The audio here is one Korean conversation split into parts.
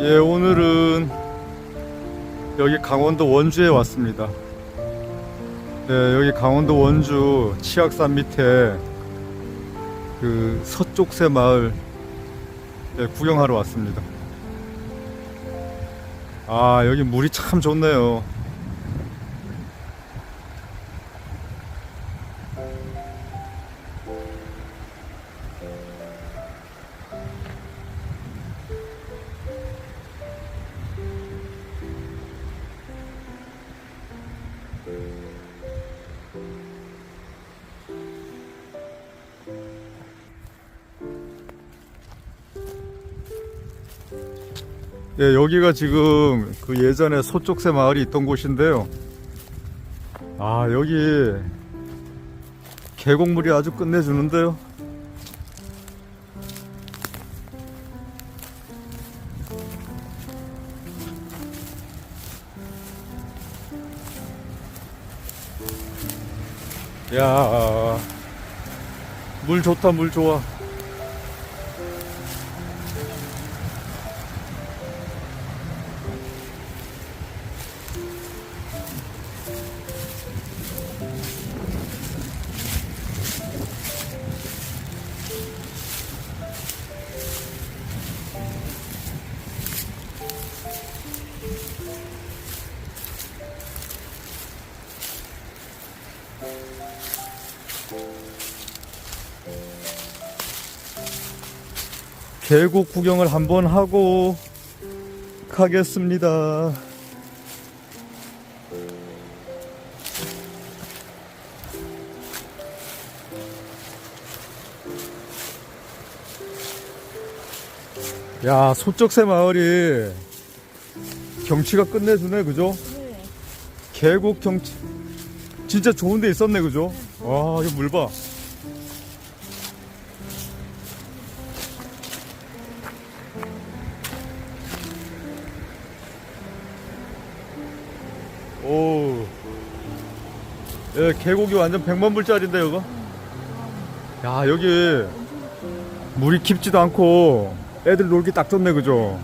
예, 오늘은 여기 강원도 원주에 왔습니다. 네, 여기 강원도 원주 치악산 밑에 그 서쪽새 마을 예, 구경하러 왔습니다. 아, 여기 물이 참 좋네요. 예, 여기가 지금 그 예전에 소쪽새 마을이 있던 곳인데요. 아, 여기 계곡물이 아주 끝내주는데요. 야, 물 좋다, 물 좋아. 계곡 구경을 한번 하고 가겠습니다. 야, 소쩍새 마을이 경치가 끝내주네, 그죠? 네. 계곡 경치 진짜 좋은 데 있었네, 그죠? 와, 이거 물 봐. 오. 예, 계곡이 완전 100만 불짜리인데, 이거? 야, 여기 물이 깊지도 않고 애들 놀기 딱 좋네, 그죠?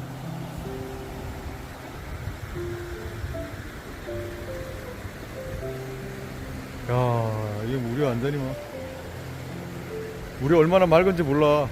이게 물이 완전히 막. 물이 얼마나 맑은지 몰라.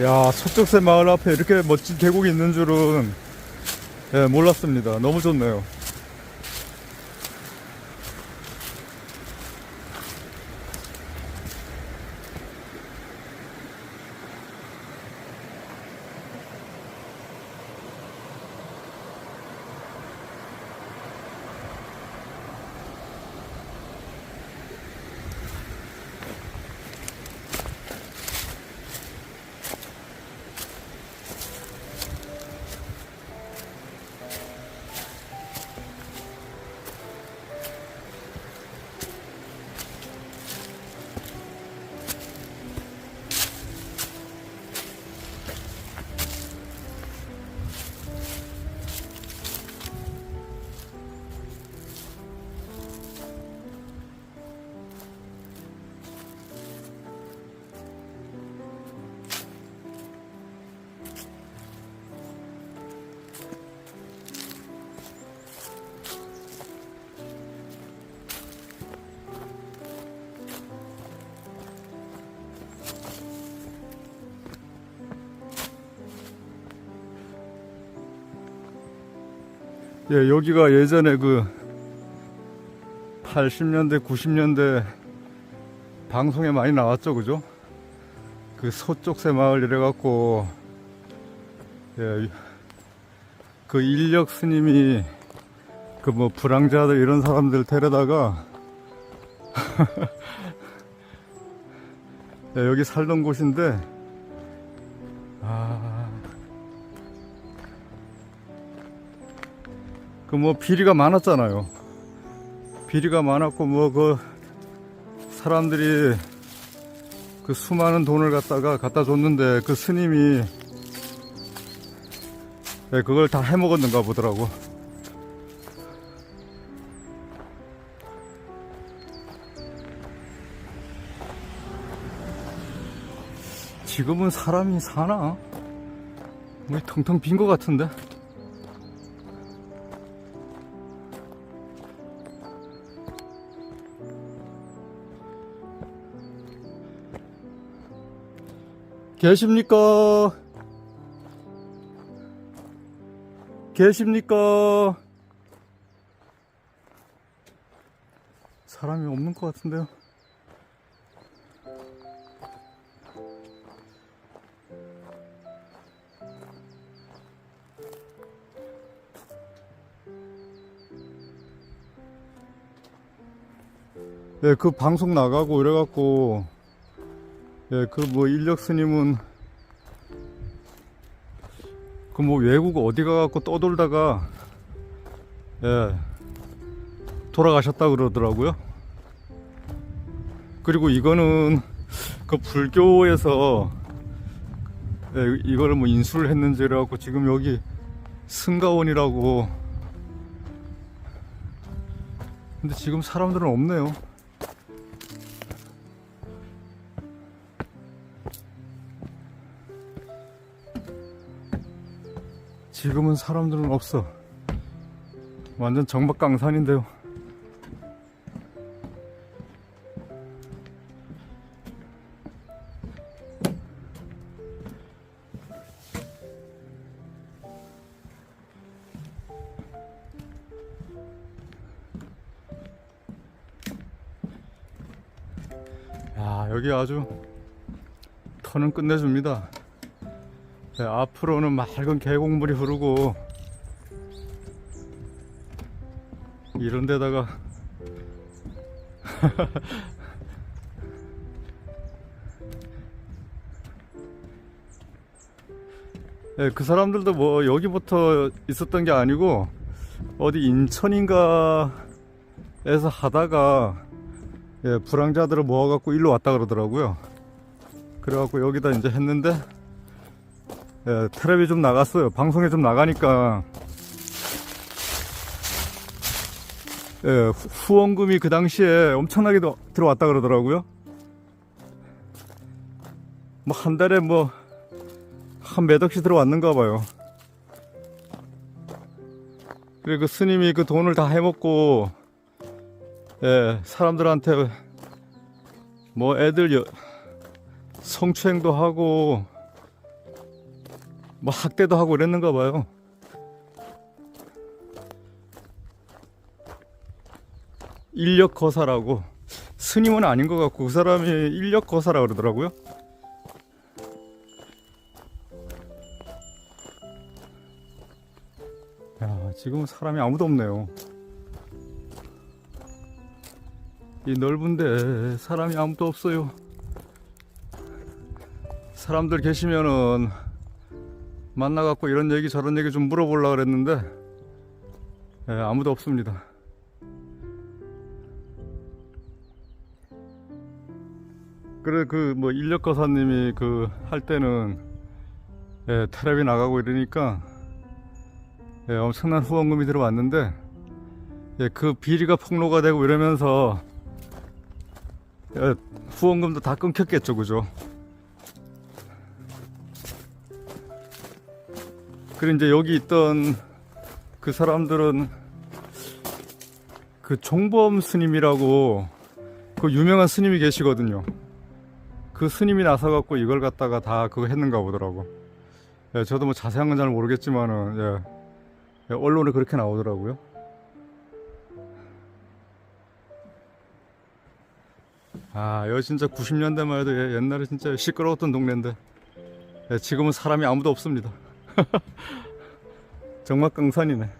야, 소쩍새 마을 앞에 이렇게 멋진 계곡이 있는 줄은 예, 몰랐습니다. 너무 좋네요. 예, 여기가 예전에 그 80년대, 90년대 방송에 많이 나왔죠, 그죠? 그 서쪽 새 마을 이래갖고, 예, 그 인력 스님이 그 뭐 불황자들 이런 사람들 데려다가 예, 여기 살던 곳인데, 아. 그 뭐 비리가 많았잖아요. 비리가 많았고 뭐 그 사람들이 그 수많은 돈을 갖다가 갖다 줬는데 그 스님이 예, 그걸 다 해먹었는가 보더라고. 지금은 사람이 사나? 뭐 텅텅 빈 것 같은데? 계십니까? 계십니까? 사람이 없는 것 같은데요? 예, 그 방송 나가고 이래갖고, 예, 그 뭐 인력 스님은 그 뭐 외국 어디 가갖고 떠돌다가, 예, 돌아가셨다 그러더라고요. 그리고 이거는 그 불교에서, 예, 이거를 뭐 인수를 했는지 이래갖고 지금 여기 승가원이라고. 근데 지금 사람들은 없네요. 지금은 사람들은 없어. 완전 정박강산인데요. 야, 여기 아주 터는 끝내줍니다. 네, 앞으로는 맑은 계곡물이 흐르고 이런 데다가 네, 그 사람들도 뭐 여기부터 있었던 게 아니고 어디 인천인가에서 하다가 예, 불황자들을 모아갖고 일로 왔다 그러더라고요. 그래갖고 여기다 이제 했는데 예, 텔레비 좀 나갔어요. 방송에 좀 나가니까 예, 후- 후원금이 그 당시에 엄청나게 도- 들어왔다 그러더라고요. 뭐 한 달에 뭐 한 몇 억씩 들어왔는가 봐요. 그리고 그 스님이 그 돈을 다 해먹고 예, 사람들한테 뭐 애들 여- 성추행도 하고 뭐 학대도 하고 이랬는가 봐요. 인력 거사라고 스님은 아닌 것 같고 그 사람이 인력 거사라 그러더라고요. 야 지금은 사람이 아무도 없네요. 이 넓은데 사람이 아무도 없어요. 사람들 계시면은 만나갖고 이런 얘기 저런 얘기 좀 물어보려고 그랬는데 예, 아무도 없습니다. 그래 그 뭐 인력 거사님이 그 할 때는 예, 텔레비 나가고 이러니까 예, 엄청난 후원금이 들어왔는데 예, 그 비리가 폭로가 되고 이러면서 예, 후원금도 다 끊겼겠죠, 그죠? 그리고 이제 여기 있던 그 사람들은 그 종범 스님이라고 그 유명한 스님이 계시거든요. 그 스님이 나서 갖고 이걸 갖다가 다 그거 했는가 보더라고. 예, 저도 뭐 자세한 건 잘 모르겠지만은, 예. 언론에 그렇게 나오더라고요. 아, 여기 진짜 90년대만 해도 예- 옛날에 진짜 시끄러웠던 동네인데 예, 지금은 사람이 아무도 없습니다. 정말 깡산이네.